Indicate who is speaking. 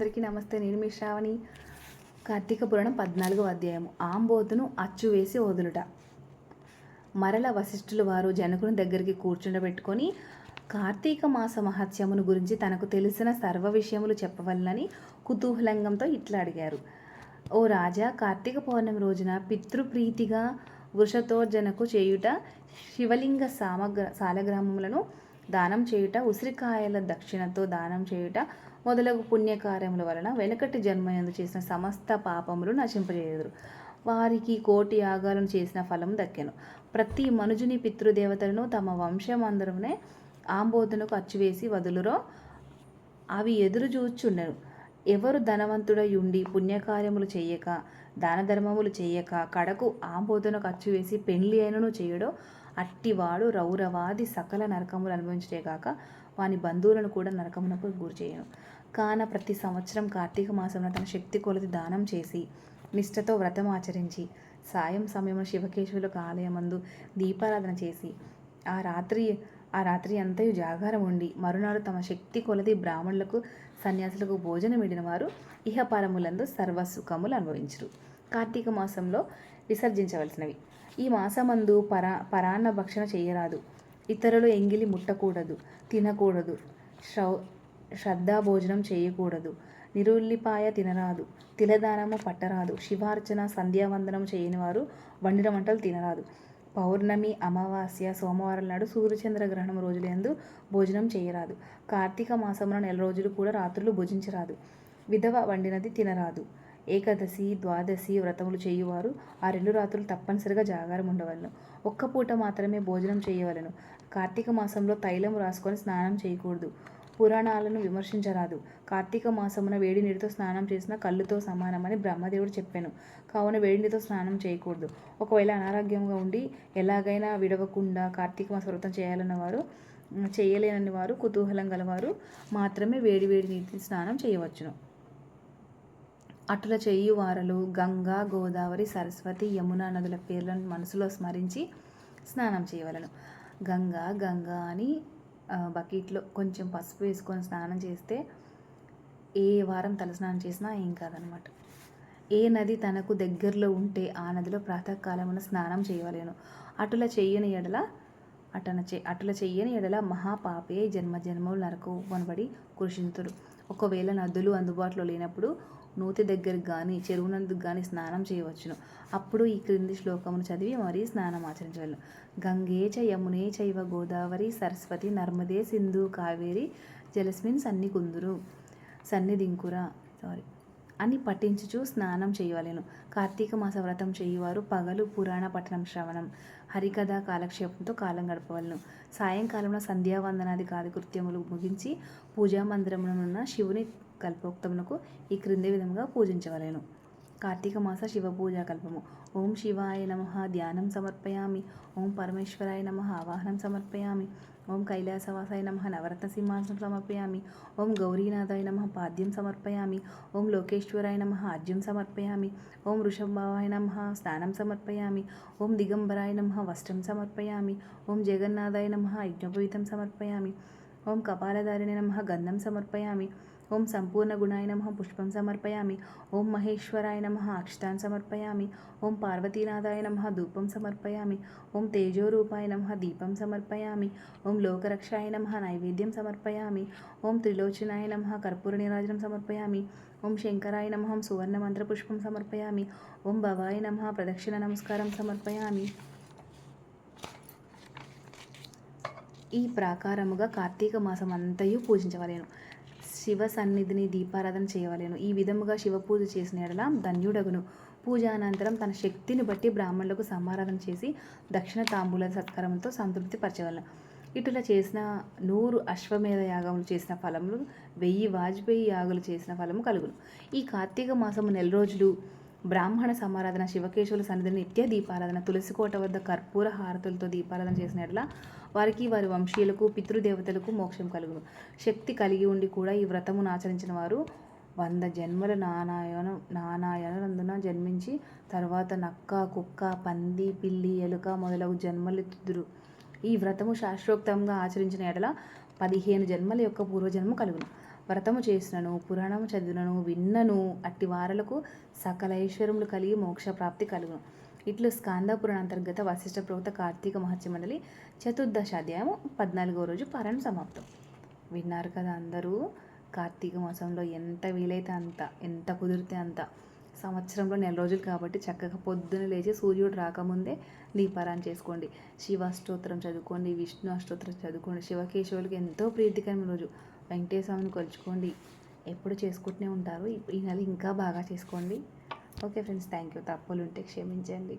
Speaker 1: అందరికీ నమస్తే. నేను మీ శ్రావణి. కార్తీక పురాణం పద్నాలుగో అధ్యాయము. ఆంబోతును అచ్చు వేసి వదులుట. మరల వశిష్ఠులు వారు జనకుని దగ్గరికి కూర్చుండబెట్టుకొని కార్తీక మాస మహత్యమును గురించి తనకు తెలిసిన సర్వ విషయములు చెప్పవలనని కుతూహలంగంతో ఇట్లా అడిగారు. ఓ రాజా కార్తీక పౌర్ణమి రోజున పితృప్రీతిగా వృషతోర్జనకు చేయుట శివలింగ సామగ్ర సాలగ్రామములను దానం చేయుట ఉసిరికాయల దక్షిణతో దానం చేయుట మొదలగు పుణ్యకార్యముల వలన వెనుకటి జన్మయందు చేసిన సమస్త పాపములు నశింపజేయుదురు. వారికి కోటి యాగాలను చేసిన ఫలం దక్కెను. ప్రతి మనుజుని పితృదేవతలను తమ వంశమందరమునే ఆంబోధనకు అచ్చువేసి వదులురో అవి ఎదురు చూచుండెను. ఎవరు ధనవంతుడై ఉండి పుణ్యకార్యములు చేయక దాన ధర్మములు కడకు ఆంబోధనకు అచ్చు వేసి పెండ్లి అయినను చేయడో అట్టివాడు రౌరవాది సకల నరకములు అనుభవించడే కాక వాని బంధువులను కూడా నరకమునకు గురి చేయను కాన ప్రతి సంవత్సరం కార్తీక మాసంలో తన శక్తి కొలది దానం చేసి నిష్ఠతో వ్రతం ఆచరించి సాయం సమయంలో శివకేశవులకు ఆలయమందు దీపారాధన చేసి ఆ రాత్రి ఆ రాత్రి అంతయు జాగారం ఉండి మరునాడు తమ శక్తి కొలది బ్రాహ్మణులకు సన్యాసులకు భోజనం ఇడిన వారు ఇహపరములందు సర్వసుఖములు అనుభవించరు. కార్తీక మాసంలో విసర్జించవలసినవి. ఈ మాసమందు పరా పరాన్న భక్షణ చేయరాదు. ఇతరులు ఎంగిలి ముట్టకూడదు తినకూడదు శ్రౌ శ్రద్ధాభోజనం చేయకూడదు. నిరుల్లిపాయ తినరాదు. తిలదానము పట్టరాదు. శివార్చన సంధ్యావందనం చేయని వారు వండిన వంటలు తినరాదు. పౌర్ణమి అమావాస్య సోమవారం నాడు సూర్యచంద్ర గ్రహణం రోజులందు భోజనం చేయరాదు. కార్తీక మాసంలో నెల రోజులు కూడా రాత్రులు భుజించరాదు. విధవ వండినది తినరాదు. ఏకాదశి ద్వాదశి వ్రతములు చేయువారు ఆ రెండు రాత్రులు తప్పనిసరిగా జాగారం ఉండవలను. ఒక్క పూట మాత్రమే భోజనం చేయవలను. కార్తీక మాసంలో తైలం రాసుకొని స్నానం చేయకూడదు. పురాణాలను విమర్శించరాదు. కార్తీక మాసమున వేడి నీటితో స్నానం చేసిన కళ్ళుతో సమానమని బ్రహ్మదేవుడు చెప్పాను. కావున వేడి నీటితో స్నానం చేయకూడదు. ఒకవేళ అనారోగ్యంగా ఉండి ఎలాగైనా విడవకుండా కార్తీక మాస వ్రతం చేయాలన్న వారు చేయలేనని వారు కుతూహలం గలవారు మాత్రమే వేడి వేడి నీటి స్నానం చేయవచ్చును. అటుల చెయ్యి వారలు గంగా గోదావరి సరస్వతి యమున నదుల పేర్లను మనసులో స్మరించి స్నానం చేయవలను. గంగా గంగా అని బకెట్లో కొంచెం పసుపు వేసుకొని స్నానం చేస్తే ఏ వారం తలస్నానం చేసినా ఏం కాదనమాట. ఏ నది తనకు దగ్గరలో ఉంటే ఆ నదిలో ప్రాతకాలమున స్నానం చేయవలేను. అటుల చెయ్యని ఎడల అటన చె అటుల చెయ్యని ఎడల మహాపాపే జన్మ జన్మలు నరకు వనబడి కృషింతుడు. ఒకవేళ నదులు అందుబాటులో లేనప్పుడు నూతి దగ్గరకు కానీ చెరువునందుకు కానీ స్నానం చేయవచ్చును. అప్పుడు ఈ క్రింది శ్లోకమును చదివి మరీ స్నానం ఆచరించగలను గంగే చ యమునే చైవ గోదావరి సరస్వతి నర్మదే సింధు కావేరి జలస్మిన్ సన్ని కుందురు. సన్నిధింకురా సారీ అని పఠించుచు స్నానం చేయవలెను. కార్తీక మాస వ్రతం చేయువారు పగలు పురాణ పట్టణం శ్రవణం. హరికథ కాలక్షేపంతో కాలం గడపవలను. సాయంకాలంలో సంధ్యావందనాది కాలకృత్యములు ముగించి పూజా మందిరమునున్న శివుని కల్పోక్తమునకు ఈ క్రింది విధంగా పూజించవలెను. కార్తీక మాస శివ పూజా కల్పము. ఓం శివాయ నమ ధ్యానం సమర్పయామి. ఓం పరమేశ్వరాయ నమ ఆవాహనం సమర్పయామి. ఓం కైలాసవాసాయ నమ. నవరత్న సింహాసనం సమర్పయామి. ఓం గౌరీనాథాయ నమ. పాద్యం సమర్పయామి. ఓం లోకేశ్వరాయ నమ. ఆద్యం సమర్పయామి. ఓం వృషభావాయ నమ. స్నానం సమర్పయామి. ఓం దిగంబరాయ నమ. వస్త్రం సమర్పయామి. ఓం జగన్నాథాయ నమ. యజ్ఞోపవీతం సమర్పయామి. ఓం కపాలధారిణ నమ. గంధం సమర్పయామి. ఓం సంపూర్ణగుణాయ నమ పుష్పం సమర్పయామి. ఓం మహేశ్వరాయ నమ అక్షతాన్ సమర్పయామి. ఓం పార్వతీనాథాయ నమ ధూపం సమర్పయామి. ఓం తేజోరూపాయ నమ దీపం సమర్పయామి. ఓం లోకరక్షాయ నమ నైవేద్యం సమర్పయామి. ఓం త్రిలోచనాయ నమ కర్పూర నిరాజనం సమర్పయామి. ఓం శంకరాయ నమ సువర్ణ మంత్రపుష్పం సమర్పయామి. ఓం భవాయ నమ ప్రదక్షిణ నమస్కారం సమర్పయామి. ఈ ప్రాకారముగా కార్తీక మాసం అంతయు పూజించవలేను. శివ సన్నిధిని దీపారాధన చేయవలేను. ఈ విధముగా శివ పూజ చేసిన ఎడల ధన్యుడగును. పూజ అనంతరం తన శక్తిని బట్టి బ్రాహ్మణులకు సమారాధన చేసి దక్షిణ తాంబూల సత్కారంతో సంతృప్తి పరచవలను. ఇటులా చేసిన నూరు అశ్వమేధ యాగములు చేసిన ఫలములు వెయ్యి వాజ్పేయి యాగులు చేసిన ఫలము కలుగును. ఈ కార్తీక మాసము నెల రోజులు బ్రాహ్మణ సమారాధన శివకేశవుల సన్నిధిని నిత్య దీపారాధన తులసికోట వద్ద కర్పూర హారతులతో దీపారాధన చేసిన వారికి వారి వంశీయులకు పితృదేవతలకు మోక్షం కలుగును. శక్తి కలిగి ఉండి కూడా ఈ వ్రతమును ఆచరించిన వారు వంద జన్మల నానాయన నానాయనందున జన్మించి తర్వాత నక్క కుక్క పంది పిల్లి ఎలుక మొదలగు జన్మలెత్తుదురు ఈ వ్రతము శాస్త్రోక్తంగా ఆచరించిన ఎడల పదిహేను జన్మల యొక్క పూర్వజన్మ కలుగును. వ్రతము చేసినను పురాణము చదివినను విన్నను అట్టి వారలకు సకల ఐశ్వర్యములు కలిగి మోక్ష ప్రాప్తి కలుగును. ఇట్లు స్కాంద పురాణ అంతర్గత వశిష్ఠ ప్రభుత్వ కార్తీక మహత్య మండలి చతుర్దశ పద్నాలుగో రోజు పారాయణ సమాప్తం. విన్నారు కదా అందరూ కార్తీక మాసంలో ఎంత వీలైతే అంత ఎంత కుదిరితే అంత. సంవత్సరంలో నెల రోజులు కాబట్టి చక్కగా పొద్దున లేచి సూర్యుడు రాకముందే దీపారాయణ చేసుకోండి. శివ అష్టోత్తరం చదువుకోండి విష్ణు అష్టోత్తరం చదువుకోండి శివకేశవులకి ఎంతో ప్రీతికరమైన రోజు. వెంకటేశ్వరుని కలుచుకోండి. కొలుచుకోండి ఎప్పుడు చేసుకుంటూనే ఉంటారు. ఈ నెల ఇంకా బాగా చేసుకోండి. Okay friends thank you. తప్పులు ఉంటే క్షమించండి.